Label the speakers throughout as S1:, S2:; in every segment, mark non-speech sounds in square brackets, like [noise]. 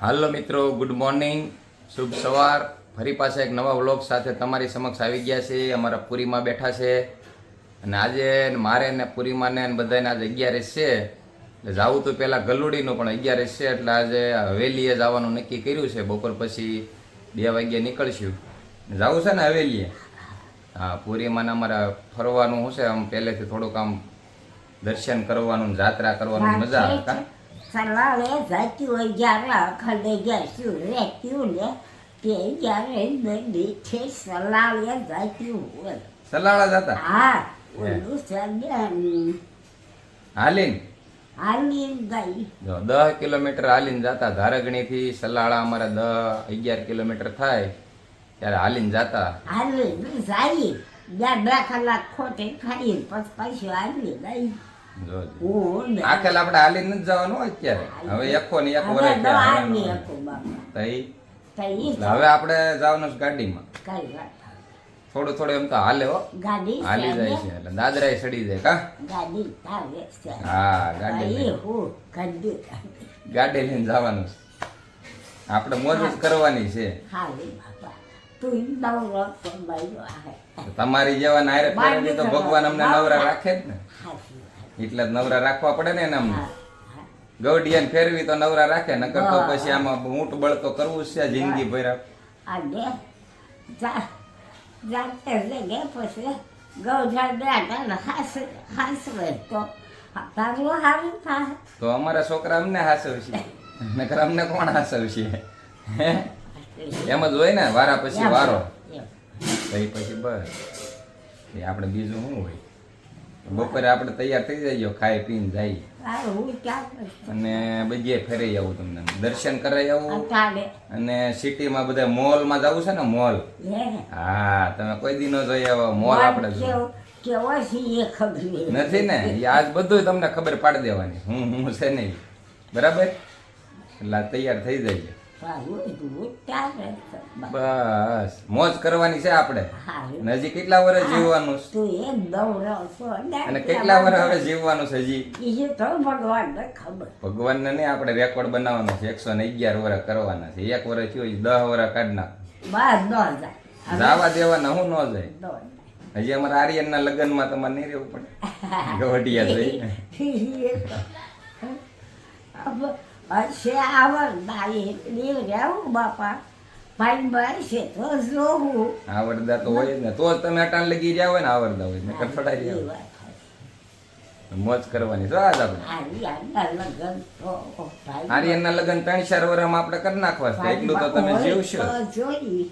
S1: હાલો મિત્રો good morning શુભ સવાર. ફરી પાછા એક નવા વ્લોગ સાથે તમારી સમક્ષ આવી ગયા છે. અમારા પુરીમાં બેઠા છે. અને આજે મારે ને પુરીમાં ને બધાને આજે અગિયારસ છે. એટલે જાવું તો પહેલાં ગલુડીનું પણ અગિયારસ છે એટલે આજે હવેલીએ જવાનું નક્કી કર્યું છે. બપોર પછી બે વાગ્યે નીકળશું. જવું છે ને હવેલીએ? હા પુરીમાં ને અમારે ફરવાનું શું છે આમ પહેલેથી થોડુંક આમ દર્શન કરવાનું જાત્રા કરવાનું મજા આવે. કા
S2: સલાળે જતી હોય જ્યારે અખંડે જશું રહેતું ને તે જ્યારે નદી છે સલાળે જતી હોય
S1: સલાળા જતા
S2: હા ઓલું સદન
S1: હાલીન
S2: હાલી ગઈ
S1: દસ કિલોમીટર હાલીને જતા ધારગણીથી સલાળા અમારે દસ અગિયાર કિલોમીટર થાય ત્યારે હાલીને જતા
S2: હાલી જાય બે બે કલાક ખોટે ખાઈ પછી પાછું હાલી ને
S1: આખેલ આપણે હાલીને નથી જવાનું હોય અત્યારે હવે એકો ને એક વર્ષ.
S2: હાલી
S1: હવે આપણે જવાનું ગાડીમાં. થોડું થોડું એમ તો હાલે હો.
S2: ગાડી
S1: હાલી જાય છે એટલે દાદરા સડી જાય કા? હા ગાડી
S2: ગાડી
S1: લઈને જવાનું છે. આપણે મોજ કરવાની છે.
S2: હાલી
S1: તમારી જેવા નાયરે તો ભગવાન અમને નવરા રાખે જ ને. એટલે જ નવરા રાખવા પડે ને એને ગૌડિયાને ફેરવી તો નવરા રાખે નકર તો પછી આમાં ઊંટ બળ તો કરવું જ છે જિંદગી ભર
S2: આ જા જાતે લગે પછી ગૌધા બેટા હાસ હાસવે તો તારું હારું થાય
S1: તો અમારા છોકરા અમને હાસવશે. નકર અમને કોણ હાસવશે? એમ જ હોય ને વારા પછી વારો. પછી બસ. આપણે બીજું શું હોય? બપોરે આપણે તૈયાર થઈ જઈએ ખાઈ પીને જઈએ. અને બીજે ફેરી આવું તમને. દર્શન કરાવી આવું. અને સિટીમાં બધા મોલમાં જવું છે ને મોલ? હા. તમે કોઈ દી ન જોઈ આવો. મોલ આપણે
S2: ખબર
S1: નથી ને? આજ બધું તમને ખબર પાડી દેવાની. હું હું છે નહીં. બરાબર? એટલે તૈયાર થઈ જઈએ.
S2: ત્યારે
S1: બસ મોજ કરવાની છે આપણે. હજી કેટલા વર્ષ જીવવાનું? અને કેટલા વર્ષ હવે જીવવાનું છે હજી?
S2: એ તો ભગવાનને ખબર.
S1: ભગવાનને નહીં આપણે રેકોર્ડ બનાવવાનો છે. એકસો ને અગિયાર વર્ષ કરવાના છે. એક વર્ષ થયો દસ વર્ષ કાઢ નાખ.
S2: ન
S1: જાવા દેવાના હું ન જાય.
S2: ન
S1: હજી અમારા આર્યનના લગ્નમાં તમારે નહીં રહેવું પડે. ગવટિયા જઈને [laughs]
S2: હશે આવડતા એટલી રહેવું બાપા. ભાઈ બનશે તો જોવું
S1: આવડદા તો હોય ને. તો જ તમે અટાણ લગી રહ્યા હોય ને આવડદા હોય ને.
S2: કટફડાઈ
S1: રહ્યા હોય. મોજ કરવાની. તો આજ આપણે. આર્યનના લગ્ન ત્રણ ચાર વર્ષમાં આપણે કરી નાખવા છે. એટલું તો તમે જીવશો.
S2: જોઈ.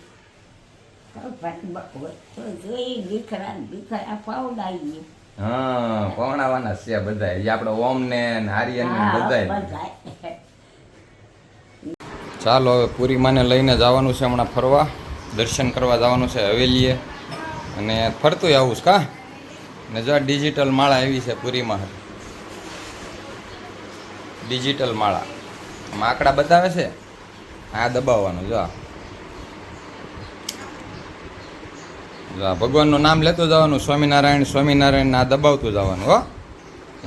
S2: ભાઈ દીકરા દીકરા પાવડાવીએ
S1: હા પવણાવાના છે બધા આપણે ઓમ ને આર્યન ને બધા. ચાલો હવે પૂરી લઈને જવાનું છે હમણાં ફરવા. દર્શન કરવા જવાનું છે હવેલીએ. અને ફરતું આવું છે કા? ને જો ડિજિટલ માળા આવી છે પૂરીમાં. ડિજિટલ માળા. આંકડા બતાવે છે? આ દબાવવાનું. જો ભગવાનનું નામ લેતું જવાનું, સ્વામિનારાયણ સ્વામિનારાયણ આ દબાવતું જવાનું, હો.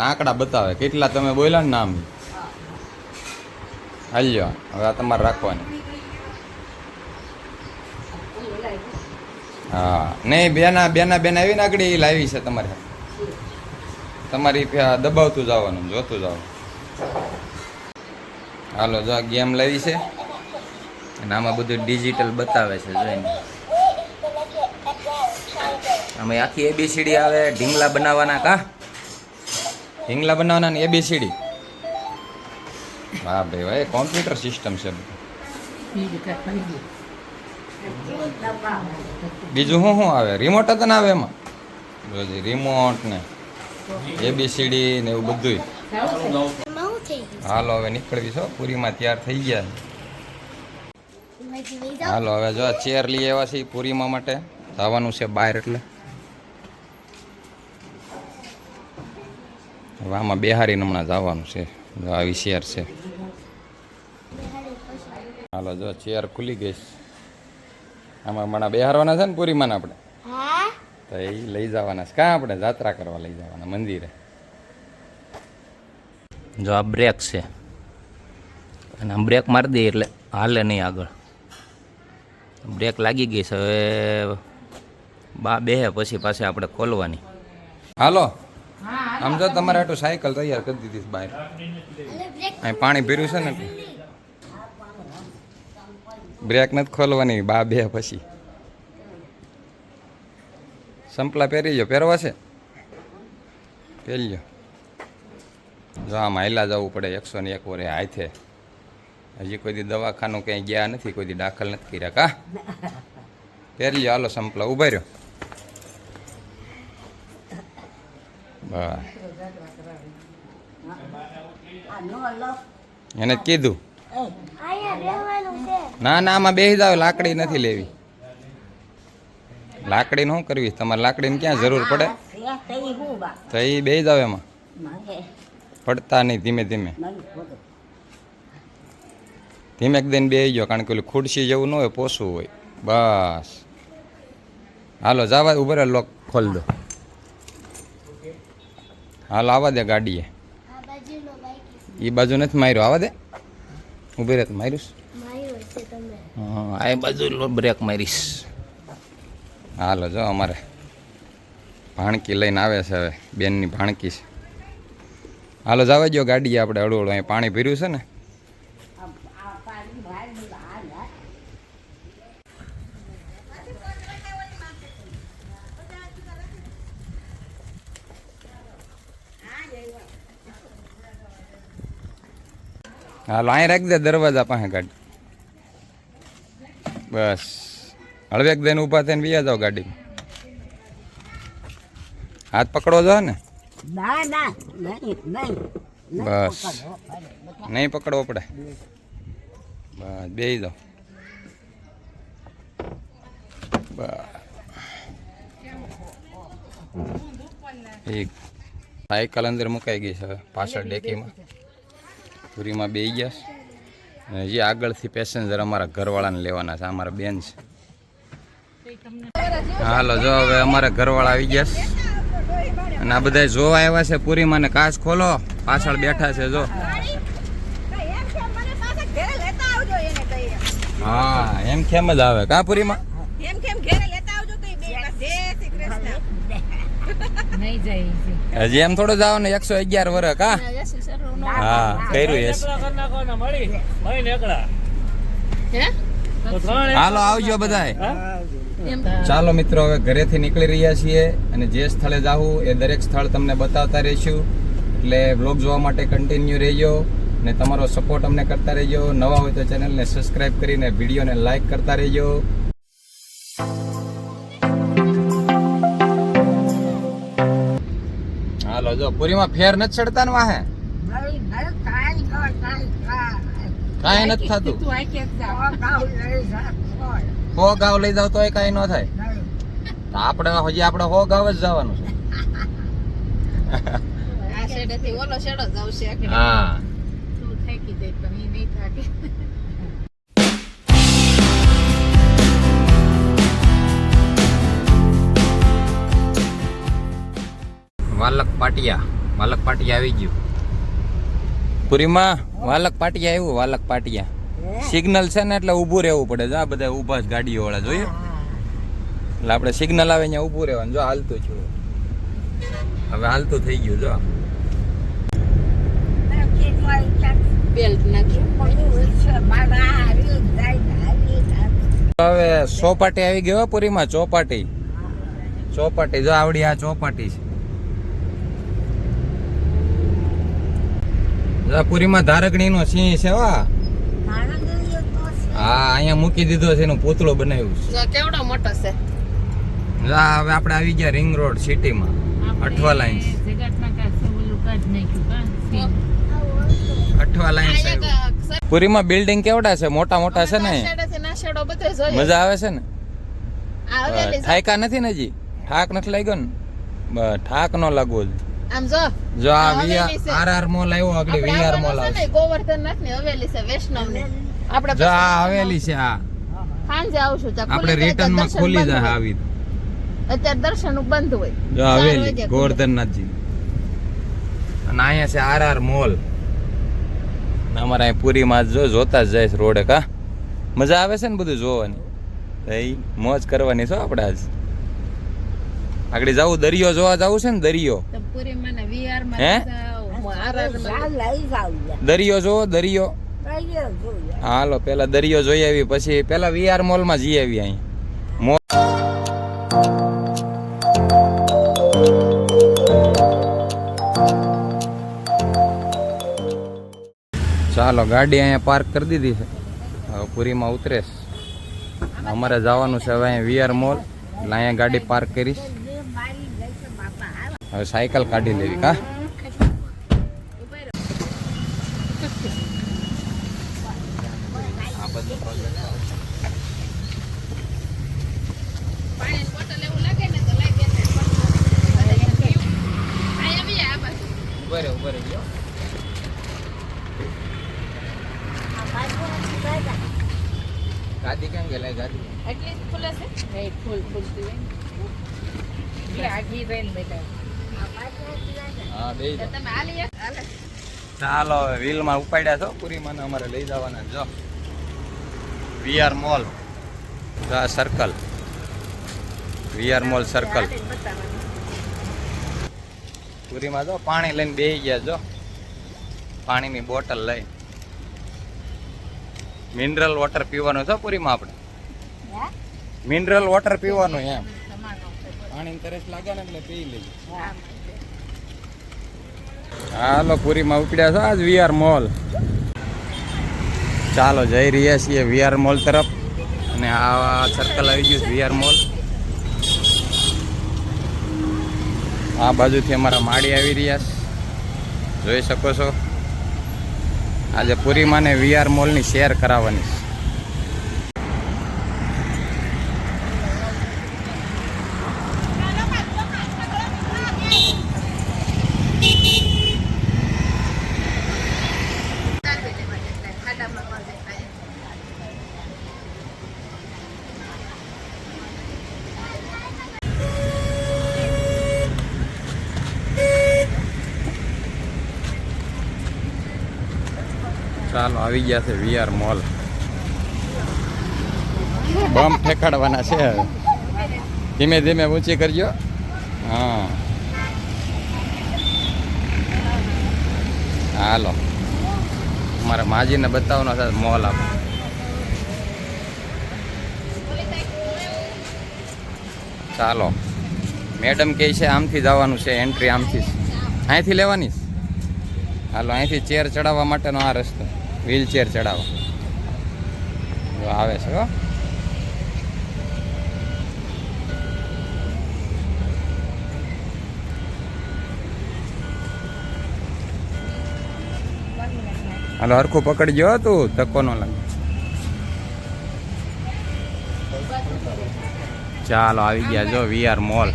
S1: આંકડા બતાવે. કેટલા તમે બોલ્યા ને નામ. હાલ્યો, હવે આ તમારે રાખવાની. હા, નહીં, બેના બેના, બેન આવીને આગળ એ લાવી છે તમારે તમારી દબાવતું જવાનું જોતું જવાનું હાલો, જો આ ગેમ લાવી છે. અને આમાં બધું ડિજિટલ બતાવે છે, જોઈને. આમાં આખી એબીસીડી આવે, ઢીંગલા બનાવવાના કા? ઢીંગલા બનાવવાના ને એબીસીડી વાહ ભાઈ ભાઈ કોમ્પ્યુટર સિસ્ટમ છે બીજું શું શું આવે રિમોટ હતા ને આવે એમાં જોજે રિમોટ ને એબીસીડી ને એવું બધું હાલો હવે નીકળવી છો પૂરીમાં તૈયાર થઈ ગયા. હાલો હવે જો ચેર લઈ આવ્યા છીએ પૂરીમાં માટે. જવાનું છે બહાર એટલે. હવે આમાં બિહારી હમણાં જવાનું છે. આવી ચેર છે. હાલો જો ચેર ખુલી ગઈ આમાં હમણાં બેહારવાના છે ને પૂરીમાં આપણે? તો એ લઈ જવાના છે. કાં આપણે જાત્રા કરવા લઈ જવાના મંદિરે? જો આ બ્રેક છે. અને આમ બ્રેક મારી દઈએ એટલે હાલે નહીં આગળ. બ્રેક લાગી ગઈ છે હવે બા બે પછી પાસે આપણે ખોલવાની. હાલો? આમ જો તમારે આટલું સાયકલ તૈયાર કરી દીધી બહાર. અહીં પાણી ભીર્યું છે ને. બ્રેક નથી ખોલવાની બા બે પછી. સંપલા પહેરી જો પહેરવા છે? પહેરી લો જો આમ હાયલા જવું પડે એકસો ને એક વરે હાથે. હજી કોઈ દી દવાખાનું ક્યાંય ગયા નથી કોઈ દી દાખલ નથી કર્યા કા? પહેરી લો હાલો સંપલા ઊભા રહ્યો. બસ એને કીધું ના ના આમાં બેસી જાવ લાકડી નથી લેવી. લાકડી શું કરવી તમારે લાકડીની ક્યાં જરૂર પડે?
S2: બા
S1: તો એ બેસી જાવ એમાં. પડતા નહીં ધીમે ધીમે.
S2: મને ખોટું
S1: ધીમે દઈને બે ગયો કારણ કે ઓલી ખુરશી જેવું ન હોય પોસવું હોય. બસ. હાલો જવા ઉભરે લોક ખોલ દો. હાલો આવવા દે ગાડીએ. એ બાજુ નથી માર્યો આવવા દે. ઊભી બ્રેક મારીશ હા, આ બાજુ બ્રેક મારીશ હાલો, જો અમારે ભાણકી લઈને આવે છે હવે, બેનની ભાણકી છે. હાલો, જવા દો ગાડી આપણે હળવું હળવું અહીં પાણી ભર્યું છે ને
S2: આ આ પાણી ભાઈ આ લા
S1: હાલો અહીં રાખી દે દરવાજા પાસે ગાડી. બસ. હળવેક દઈને ઊભા થઈને બીજા જાઓ ગાડી હાથ પકડો જો ને? બસ. નહીં પકડવો પડે. બસ બે જાઓ. બસ. ઠીક સાયકલ અંદર મુકાઈ ગઈ છે પાછળ ડેકીમાં. પૂરીમાં બે ગયા હજી આગળથી પેસેન્જર અમારા ઘરવાળાને લેવાના છે. અમારા બેન છે. હાલો, જો હવે અમારા ઘરવાળા આવી ગયા છે. અને આ બધા જોવા આવ્યા છે પૂરીમાં ને કાચ ખોલો. પાછળ બેઠા છે, જો. હા, એમ કેમ જ આવે. કા પૂરીમાં?
S3: નહીં જાય
S1: હજી એમ થોડો જાવ ને એકસો અગિયાર વર્ષ હા? હા કર્યું યસ હાલો આવજો બધાય. ચાલો મિત્રો હવે ઘરેથી નીકળી રહ્યા છીએ અને જે સ્થળે જાવું એ દરેક સ્થળ તમને બતાવતા રહીશું. એટલે બ્લોગ જોવા માટે કન્ટિન્યુ રહેજો ને તમારો સપોર્ટ અમને કરતા રહેજો. નવા હોય તો ચેનલને સબસ્ક્રાઇબ કરીને વિડીયોને લાઈક કરતા રહેજો. હાલો જો પુરીમાં ફેર નથી ચડતા ને વાહે
S2: કાંઈ.
S1: નથી થતું?
S3: તું
S1: હો ગાવ લઈ જાવ તોય કાંઈ ન થાય. તો આપણે હજી આપણે હો ગાવ જ જવાનું છે. હા. વાલક પાટિયા. વાલક પાટિયા આવી ગયું. પુરીમાં વાલક પાટિયા આવ્યું વાલક પાટિયા. સિગ્નલ છે ને એટલે ઊભું રહેવું પડે. જો આ બધા ઊભા જ ગાડીઓ વાળા જોયું એટલે આપણે સિગ્નલ આવે અહીંયા ઊભું રહેવાનું. જો હાલતું છું હવે હાલતું થઈ ગયું જો. હવે ચોપાટી આવી ગયો હો પુરીમાં ચોપાટી. ચોપાટી જો આવડી આ ચોપાટી છે. પુરીમાં ધારકણી નો સિંહ છે વા હા અહીંયા મૂકી દીધો છે એનું પૂતળો બનાવ્યું છે.
S4: કેવડો મોટો છે?
S1: લા હવે આપણે આવી ગયા રિંગ રોડ સિટીમાં Athwa lines?
S3: Scene.
S1: Athwa lines પુરીમાં building કેવડા છે? મોટા મોટા છે ને મજા આવે છે ને?
S4: આ
S1: થાયકા નથી ને હજી? ઠાક નથી લાગ્યો ને? ઠાક નો લાગવો જ.
S4: આમ જો.
S1: જો આ
S4: આ
S1: વીઆર આર મોલ આવ્યો આગળ વીઆર મોલ આવશે.
S4: ગોવર્ધન નાથની હવેલી છે વૈષ્ણવની આપણે
S1: જો આ હવેલી છે આ.
S4: સાંજે આવશું ચા
S1: આપણે
S4: રિટર્નમાં
S1: ખુલી જાય આવી
S4: અત્યારે દર્શન બંધ હોય.
S1: જો હવેલી
S4: ગોવર્ધન
S1: નાથજી અને અહીંયા છે આર આર મોલ અમારે અહીં પૂરીમાં જ જો જોતા જ જાય છે રોડે કા? મજા આવે છે ને બધું જોવાની? મોજ કરવાની છો આપણે આજ. આગળ જવું દરિયો જોવા જવું છે ને દરિયો. હે?
S2: જા
S1: દરિયો જોવો દરિયો. હાલો પેલા દરિયો જોઈ આવી પછી પેલા વીઆર મોલમાં જઈ આવી અહીં. મોલ ચાલો ગાડી અહીંયા પાર્ક કરી દીધી છે. હવે પુરીમાં ઉતરેશ. અમારે જવાનું છે હવે અહીંયા વીઆર મોલ. એટલે અહીંયા ગાડી પાર્ક કરીશ. હવે સાયકલ કાઢી લેવી કા આ બધું
S4: પાણીની બોટલ એવું લાગે ને તો લઈ દેશે. અહીંયા બી આ બાજુ.
S1: ઊભા ઊભા ગયો ગાડી કેમ ગયેલા ગાડી
S4: એટલી જ ખુલે છે
S3: Right, full, full થી હોય ને. એટલે આઘી રહીને બેઠા.
S1: હા બે
S4: તો તમે હાલી એક હાલે.
S1: ચાલો વ્હીલમાં ઉપાડ્યા છો. પૂરી મને અમારે લઈ જવાના જો. VR mall circle VR mall circle પૂરીમાં જો પાણી લઈને બેસી ગયા જો પાણીની બોટલ લઈ. મિનરલ વોટર પીવાનું છે પૂરીમાં આપણે. મિનરલ વોટર પીવાનું એમ. પાણી તરસ લાગે ને એટલે પી લઈએ. હાલો, પુરીમાં ઉપડ્યા છો આજ વીઆર મોલ. ચાલો, જઈ રહ્યા છીએ વીઆર મોલ તરફ. અને આ સર્કલ આવી ગયું વીઆર મોલ. આ બાજુથી અમારા માળી આવી રહ્યા છે. જોઈ શકો છો? આજે પૂરીમાં ને વીઆર મોલની શેર કરાવવાની છે. આવી ગયા છે વીઆર મોલ. બમ ફેંકાડવાના છે ધીમે ધીમે ઊંચી કરજો. હા. હાલો. મારા માજીને બતાવવાનો છે મોલ આપ. ચાલો. મેડમ કહે છે આમથી જવાનું છે એન્ટ્રી આમથી અહીંથી લેવાની? હાલો, અહીંથી ચેર ચડાવવા માટેનો આ રસ્તો. વ્હીલ ચેર ચડાવવા આવે છે, હો. હાલો, હરખું પકડજો તું. ધક્કો ન લાગે. ચાલો, આવી ગયા, જો વીઆર મોલ.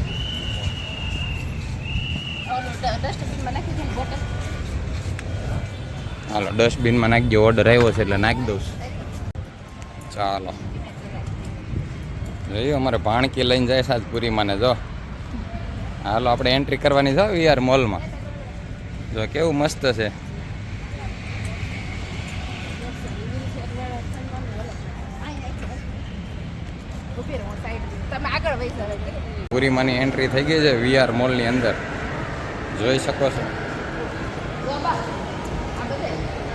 S4: ડસ્ટબિનમાં નાખી બોટલ.
S1: હાલો, ડસ્ટબિનમાં નાખજો ઓર્ડર આવ્યો છે એટલે નાખી દઉં ચાલો. જોયું અમારે ભાણકી લઈને જાય સાતપુરીમાં ને જો. હાલો, આપણે એન્ટ્રી કરવાની છે વીઆર મોલમાં જો, કેવું મસ્ત છે. પુરીમાંની એન્ટ્રી થઈ ગઈ છે વીઆર મોલની અંદર. જોઈ શકો છો
S4: જો બા, આ બધે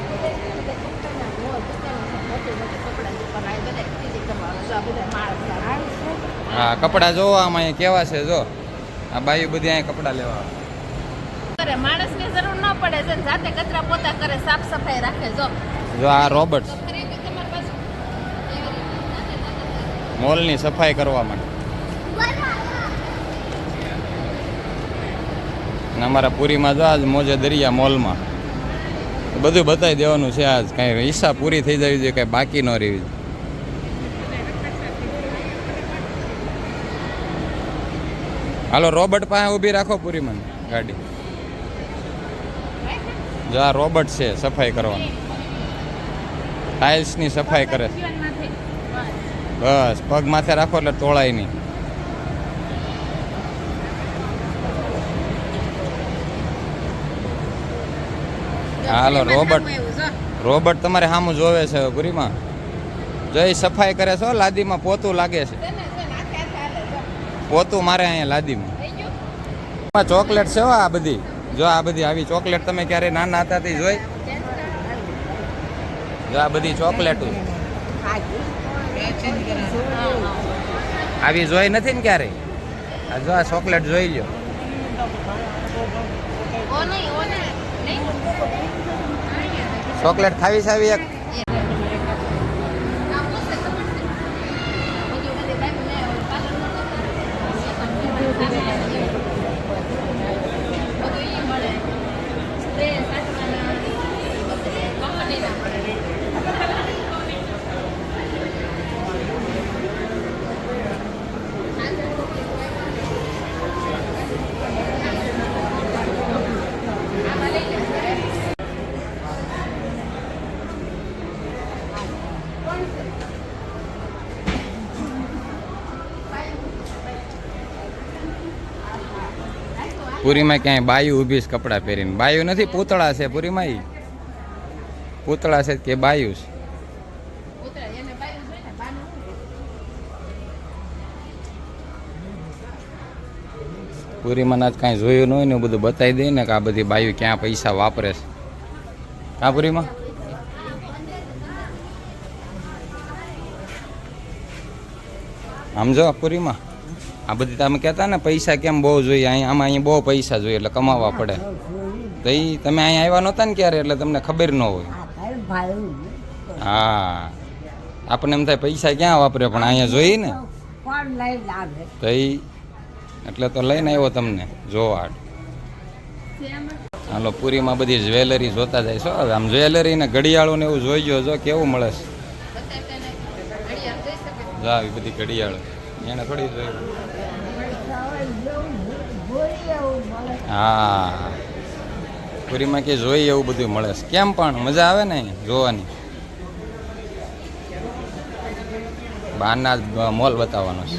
S4: બધે બધે કપડાના મોલ, દુકાનો છે, મોટી મોટી કપડાની દુકાનો, આ બધે ખરીદી કરવાનું. જો આ બધા માણસ છે.
S1: હા કપડા જોવો આમાં કેવા છે જો. આ બાયું બધી અહીંયા કપડા લેવા.
S4: કરે માણસની જરૂર ન પડે છે જાતે કચરા પોતા કરે સાફ સફાઈ રાખે જો.
S1: આ મોલની સફાઈ કરવા માટે. અમારા પુરીમાં જો આજ મોજે દરિયા મોલમાં. બધું બતાવી દેવાનું છે આજ. કાંઈ ઈચ્છા પૂરી થઈ જવી જોઈએ કાંઈ બાકી ન રહેવી જોઈએ. હાલો, રોબર્ટ પાસે ઊભી રાખો પુરીમાં ગાડી. જો આ રોબર્ટ છે, સફાઈ કરવાનું. ટાઇલ્સની સફાઈ કરે. બસ, પગ માથે રાખો એટલે તોળાય નહીં. હાલો, રોબર્ટ. રોબર્ટ તમારે સામું જોવે છે, પૂરીમાં. જો એ સફાઈ કરે છે લાદીમાં પોતું લાગે છે
S4: તેને છે ને આખે હાથે હાલે જો
S1: પોતું મારે અહીંયા લાદીમાં. ચોકલેટ છે આ બધી. જો આ બધી આવી ચોકલેટ તમે ક્યારે નાના હતા તે જોઈ? જો આ બધી ચોકલેટ આવી જોઈ નથી ને ક્યારે આ જો આ ચોકલેટ જોઈ લ્યો. ચોકલેટ ખાવી આવી એક? પુરીમાં ક્યાંય બાયું ઊભી છે કપડાં પહેરીને? બાયું નથી, પૂતળા છે પુરીમાં ઈ. પૂતળા છે કે બાયું છે? પુરીમાં જ કાંઈ જોયું ન હોય ને બધું બતાવી દે ને કે આ બધી બાયું ક્યાં પૈસા વાપરે છે. કા પુરીમાં? સમજો પુરીમાં. આ બધી તમે કહેતા ને પૈસા કેમ બહુ જોઈએ? અહીંયા આમાં અહીંયા બહુ પૈસા જોઈએ એટલે કમાવા પડે. તો એ તમે અહીંયા આવ્યા નહોતા ને ક્યારે એટલે તમને ખબર ન હોય. હા આપણને એમ થાય પૈસા ક્યાં વાપરે પણ અહીંયા જોઈએ ને. તો એ એટલે તો લઈને આવ્યો તમને જોવા. હાલો પુરીમાં બધી જ્વેલરી જોતા જાય છો. હવે આમ જ્વેલરી ને ઘડિયાળો ને એવું જોઈ જો કેવું મળે છે? આવી બધી ઘડિયાળો. એને થોડી જોયું હા. પુરીમાં કે જોઈએ એવું બધું મળે છે. કેમ પણ? મજા આવે ને જોવાની. બહારના મોલ બતાવવાનો છે.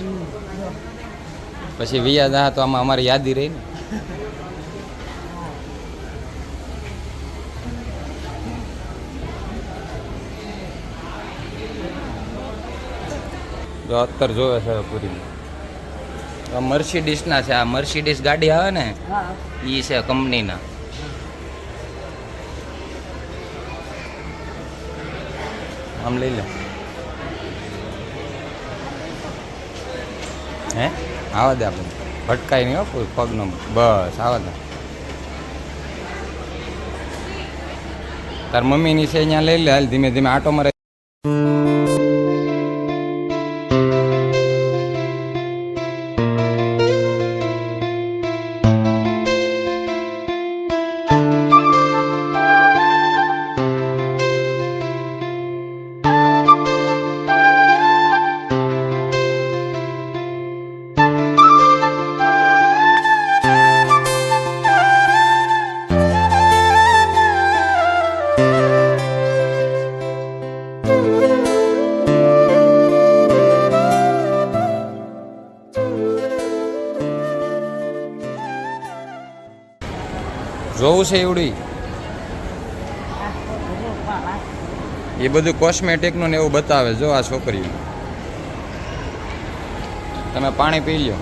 S1: પછી વિયા દા તો આમાં અમારી યાદી રહી ને. જો અત્તર જોવે છે પૂરી. મર્સિડીસ ના છે આ મર્સિડીસ ગાડી આવે ને એ છે કંપનીના. આમ લઈ લે. હે? આવા દે આપણે ભટકાય નહીં હો પગનો. બસ આવા દે. તાર મમ્મીની છે અહીંયા લઈ લે હાલ ધીમે ધીમે. આટો મારે જોવું છે એવડી? એ બધું કોસ્મેટિકનું ને એવું બતાવે જો આ છોકરીઓ. તમે પાણી પી લ્યો.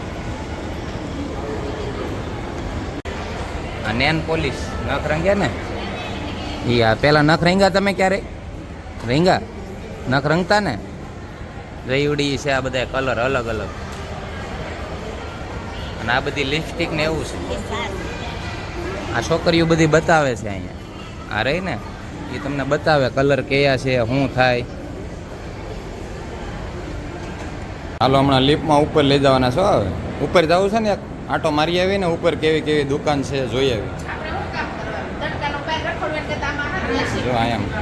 S1: આ નેન પોલીસ. નખ રંગ્યા ને? એ આ પેલા નખ રંગ્યા તમે ક્યારે રંગા નખ રંગતા ને? રેવડી છે આ બધા કલર અલગ અલગ. અને આ બધી લિપસ્ટિક ને એવું છે. આ છોકરીઓ બધી બતાવે છે અહીંયા. આ રહી ને? એ તમને બતાવે કલર કયા છે, શું થાય. હાલો, હમણાં લિફ્ટમાં ઉપર લઈ જવાના છો હવે? ઉપર જવું છે ને આટો મારી આવી ને ઉપર કેવી કેવી દુકાન છે જોઈ આવી. જો
S4: છે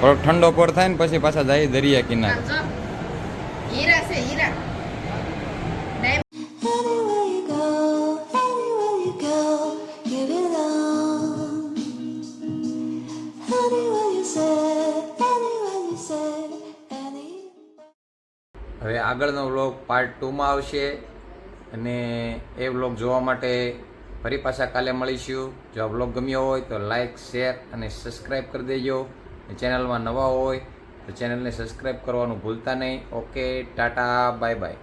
S1: થોડોક ઠંડો પર થાય ને પછી પાછા જાય દરિયા કિનારે. આગળનો વ્લોગ પાર્ટ ટુમાં આવશે. અને એ વ્લોગ જોવા માટે ફરી પાછા કાલે મળીશું. જો આ વ્લોગ ગમ્યો હોય તો લાઇક શેર અને સબસ્ક્રાઈબ કરી દેજો. ચેનલમાં નવા હોય તો ચેનલને સબસ્ક્રાઈબ કરવાનું ભૂલતા નહીં. Okay tata bye bye